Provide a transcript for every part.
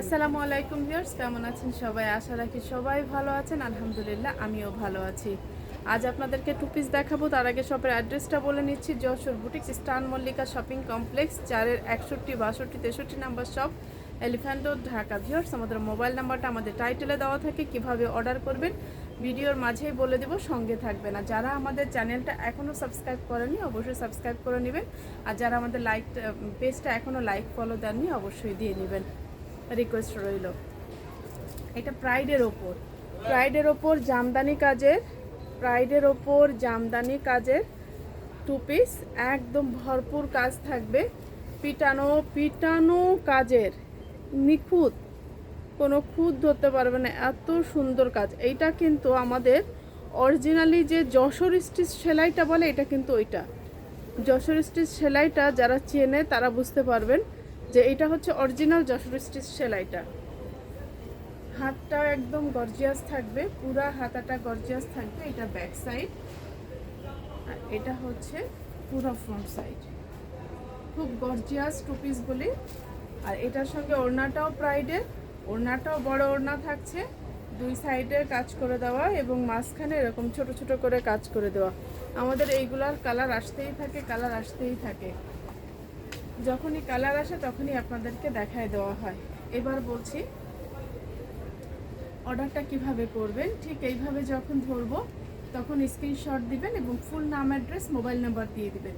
আসসালামু আলাইকুম ভিউয়ার্স, কেমন আছেন সবাই? আশা রাখি সবাই ভালো আছেন। আলহামদুলিল্লাহ, আমিও ভালো আছি। আজ আপনাদেরকে টু পিস দেখাবো। তার আগে শপের অ্যাড্রেসটা বলে নিচ্ছি। যশোর বুটিক স্টান মল্লিকা শপিং কমপ্লেক্স চারের একষট্টি, বাষট্টি, তেষট্টি number shop elephant Dhaka. Viewers, আমাদের মোবাইল নাম্বারটা আমাদের টাইটেলে দেওয়া থাকে, কীভাবে অর্ডার করবেন, ভিডিওর মাঝেই বলে দেব, সঙ্গে থাকবেন। আর যারা আমাদের চ্যানেলটা এখনও সাবস্ক্রাইব করেনি অবশ্যই সাবস্ক্রাইব করে নেবেন। আর যারা আমাদের লাইক পেজটা এখনও লাইক ফলো দেননি, অবশ্যই দিয়ে নেবেন। রিকোয়েস্ট রইল। এটা প্রাইডের ওপর। প্রাইডের ওপর জামদানি কাজের প্রাইডের ওপর জামদানি কাজের টু পিস একদম ভরপুর কাজ থাকবে। পিটানো পিটানো কাজের। নিখুঁত। কোনো খুঁত ধরতে পারবে না। এত সুন্দর কাজ। এইটা কিন্তু আমাদের অরিজিনালি যে যশোর স্টিচ সেলাইটা বলে, এটা কিন্তু ওইটা। যশোর স্টিচ সেলাইটা যারা চেনে, তারা বুঝতে পারবেন। যে এটা হচ্ছে অরিজিনাল যশোর স্টিচ সেলাইটা। হাতটা একদম গর্জিয়াস থাকবে, পুরা হাতাটা গর্জিয়াস থাকবে, এটা ব্যাক সাইড আর এটা হচ্ছে পুরো ফ্রন্ট সাইড খুব গর্জিয়াস টু পিস বলি। আর এটার সঙ্গে ওড়নাটাও প্রাইডের ওড়নাটাও বড় ওড়না থাকছে। দুই সাইডে কাজ করে দেওয়া এবং মাঝখানে এরকম ছোট ছোট করে কাজ করে দেওয়া। আমাদের এইগুলার কালার আসতেই থাকে কালার আসতেই থাকে। যখনই কালার আসে তখনই আপনাদেরকে দেখায় দেওয়া হয়। এবার বলছি, অর্ডারটা কীভাবে করবেন? ঠিক এইভাবে যখন ধরবো, তখন স্ক্রিনশট দিবেন এবং ফুল নাম অ্যাড্রেস মোবাইল নাম্বার দিয়ে দিবেন।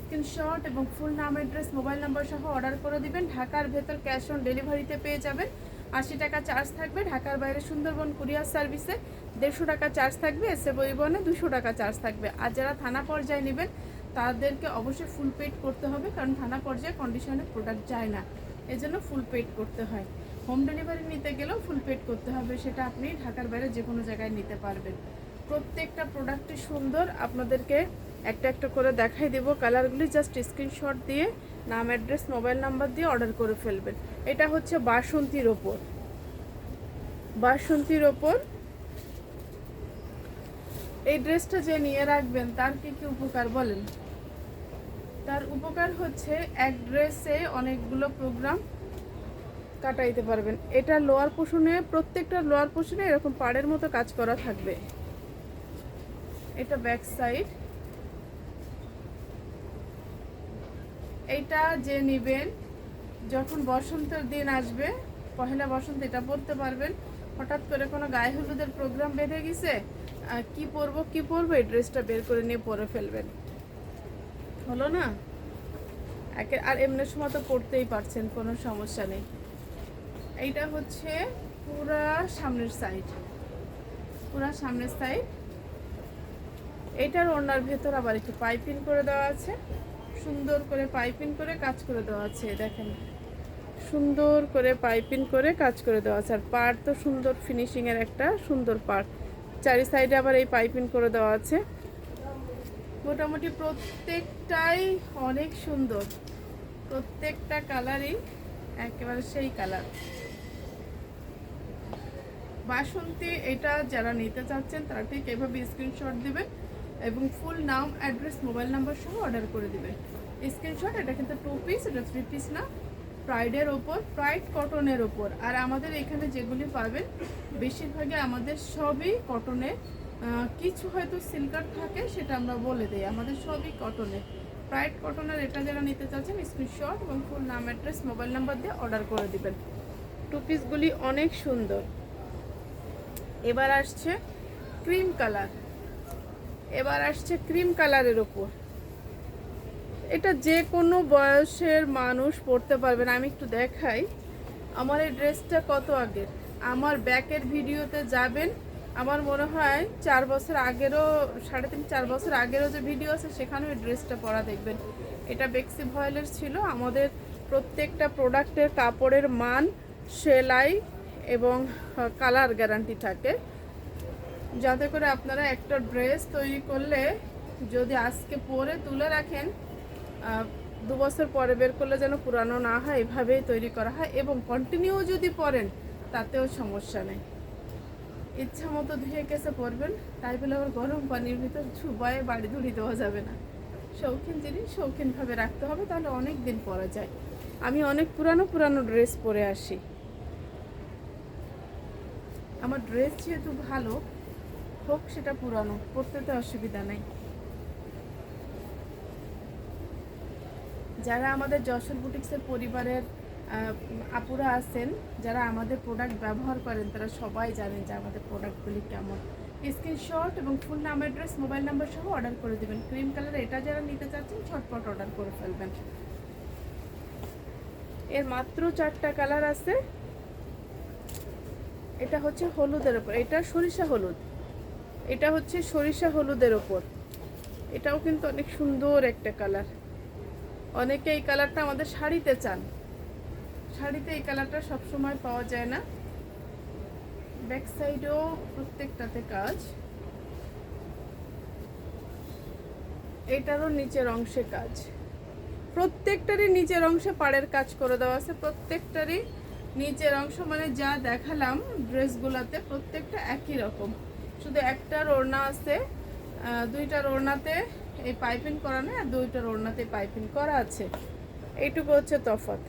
স্ক্রিনশট এবং ফুল নাম অ্যাড্রেস মোবাইল নাম্বার সহ অর্ডার করে দিবেন। ঢাকার ভেতর ক্যাশ অন ডেলিভারিতে পেয়ে যাবেন। আশি টাকা চার্জ থাকবে ঢাকার বাইরে সুন্দরবন কুরিয়ার সার্ভিসে দেড়শো টাকা চার্জ থাকবে, এসে পরিবহনে দুশো টাকা চার্জ থাকবে। আর যারা থানা পর্যায়ে নেবেন তাদেরকে অবশ্যই ফুল পেড করতে হবে, কারণ থানা পর্যায়ে কন্ডিশনে প্রোডাক্ট যায় না। এজন্য ফুল পেড করতে হয়। হোম ডেলিভারি নিতে গেলেও ফুল পেড করতে হবে, সেটা আপনি ঢাকার বাইরে যে কোনো জায়গায় নিতে পারবেন। প্রত্যেকটা প্রোডাক্টই সুন্দর, আপনাদেরকে একটা একটা করে দেখাই দেবো। কালারগুলি জাস্ট স্ক্রিনশট দিয়ে, নাম অ্যাড্রেস মোবাইল নাম্বার দিয়ে অর্ডার করে ফেলবেন। এটা হচ্ছে বাসন্তীর ওপর। বাসন্তীর ওপর এই ড্রেসটা যে নিয়ে রাখবেন, তার কি কি উপকার বলেন? তার উপকার হচ্ছে এক ড্রেসে অনেকগুলো প্রোগ্রাম কাটাইতে পারবেন। এটা লোয়ার পোষণে, প্রত্যেকটা লোয়ার পোষণে এরকম পাড়ের মতো কাজ করা থাকবে। এটা ব্যাক সাইড। এইটা যে নেবেন, যখন বসন্তের দিন আসবে, পহেলা বসন্ত এটা পরতে পারবেন। হঠাৎ করে কোনো গায়ে হলুদের প্রোগ্রাম বেঁধে গেছে কি পরবো কি পরবো, এই ড্রেসটা বের করে নিয়ে পরে ফেলবেন। হলো না? একে আর এমনি সময় তো পড়তেই পারছেন, কোনো সমস্যা নেই। এইটা হচ্ছে পুরা সামনের সাইড পুরা সামনের সাইড এইটার ওনার ভেতর আবার একটু পাইপিং করে দেওয়া আছে। সুন্দর করে পাইপিং করে কাজ করে দেওয়া আছে দেখেন। সুন্দর করে পাইপিং করে কাজ করে দেওয়া আছে। আর পার্ট তো সুন্দর ফিনিশিংয়ের একটা সুন্দর পার্ট চারি সাইডে আবার এই পাইপিং করে দেওয়া আছে। মোটামুটি প্রত্যেকটাই অনেক সুন্দর। প্রত্যেকটা কালারই একেবারে সেই কালার বাসন্তী এটা যারা নিতে চাচ্ছেন, তারা ঠিক এভাবে স্ক্রিনশট দিবেন এবং ফুল নাম অ্যাড্রেস মোবাইল নাম্বার সহ অর্ডার করে দিবেন। স্ক্রিনশট এটা কিন্তু টু পিস এটা থ্রি পিস না। প্রাইডের ওপর প্রাইড কটনের ওপর। আর আমাদের এখানে যেগুলি পাবেন, বেশিরভাগই আমাদের সবই কটনের কিছু হয়তো সিল্কার থাকে, সেটা আমরা বলে দিই। আমাদের সবই কটনের প্রাইড কটনের এটা যারা নিতে চাচ্ছেন স্ক্রিনশট এবং ফুল নাম অ্যাড্রেস মোবাইল নাম্বার দিয়ে অর্ডার করে দিবেন। টু পিসগুলি অনেক সুন্দর। এবার আসছে ক্রিম কালার এবার আসছে ক্রিম কালারের ওপর এটা যে কোনো বয়সের মানুষ পরতে পারবেন আমি একটু দেখাই। আমার এই ড্রেসটা কত আগের? আমার ব্যাকের ভিডিওতে যাবেন আমার মনে হয় চার বছর আগেরও, সাড়ে তিন, চার বছর আগেরও যে ভিডিও আছে, সেখানেও ওই ড্রেসটা পরা দেখবেন। এটা বেক্সি ভয়েলের ছিল। আমাদের প্রত্যেকটা প্রোডাক্টের কাপড়ের মান, সেলাই এবং কালার গ্যারান্টি থাকে। যাতে করে আপনারা একটা ড্রেস তৈরি করলে, যদি আজকে পরে তুলে রাখেন দু বছর পরে বের করলে যেন পুরানো না হয়, এভাবেই তৈরি করা হয় এবং কন্টিনিউ যদি পরেন, তাতেও সমস্যা নেই। ইচ্ছা মতো ধুয়ে কেসে পরবেন, তাই বলে আবার গরম পানির ভিতর ছুবায়ে বাড়ি ধুড়ি দেওয়া যাবে না। শৌখিন জিনিস শৌখিনভাবে রাখতে হবে, তাহলে অনেক দিন পরা যায়। আমি অনেক পুরানো পুরানো ড্রেস পরে আসি। আমার ড্রেস যেহেতু ভালো, হোক সেটা পুরানো পরতে তো অসুবিধা নেই। যারা আমাদের যশোর বুটিক্সের পরিবারের আপুরা আছেন, যারা আমাদের প্রোডাক্ট ব্যবহার করেন, তারা সবাই জানেন যে আমাদের প্রোডাক্টগুলি কেমন। স্ক্রিনশট এবং ফুল নাম অ্যাড্রেস মোবাইল নাম্বার সহ অর্ডার করে দেবেন। ক্রিম কালার এটা যারা নিতে চাচ্ছেন ছটপট অর্ডার করে ফেলবেন। এর মাত্র চারটা কালার আছে। এটা হচ্ছে হলুদের ওপর। এটা সরিষা হলুদ। এটা হচ্ছে সরিষা হলুদের ওপর। এটাও কিন্তু অনেক সুন্দর একটা কালার অনেকে এই কালারটা আমাদের শাড়িতে চান। শাড়িতে এই কালারটা সবসময় পাওয়া যায় না। ব্যাক সাইডেও প্রত্যেকটাতে কাজ। এটারও নিচের অংশে কাজ। প্রত্যেকটারই নিচের অংশে পাড়ের কাজ করে দেওয়া আছে। প্রত্যেকটারই নিচের অংশ মানে যা দেখালাম ড্রেসগুলোতে প্রত্যেকটা একই রকম। শুধু একটার ওড়না আছে দুইটার ওড়নাতে এই পাইপিং করা নেই আর দুইটার ওড়নাতে পাইপিং করা আছে। এইটুকু হচ্ছে তফাৎ।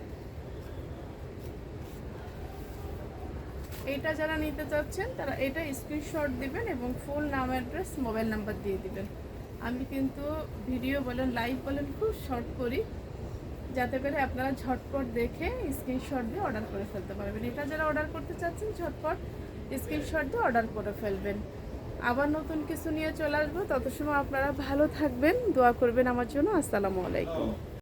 এইটা যারা নিতে চাচ্ছেন, তারা এটা স্ক্রিনশট দিবেন এবং ফুল নাম অ্যাড্রেস মোবাইল নাম্বার দিয়ে দিবেন। আমি কিন্তু ভিডিও বলেন লাইভ বলেন, খুব শর্ট করি। যাতে করে আপনারা ঝটপট দেখে স্ক্রিনশট দিয়ে অর্ডার করে ফেলতে পারবেন। এটা যারা অর্ডার করতে চাচ্ছেন, ঝটপট স্ক্রিনশট দিয়ে অর্ডার করে ফেলবেন। আবার নতুন কিছু নিয়ে চলে আসব। তত সময় আপনারা ভালো থাকবেন, দোয়া করবেন আমার জন্য। আসসালামু আলাইকুম।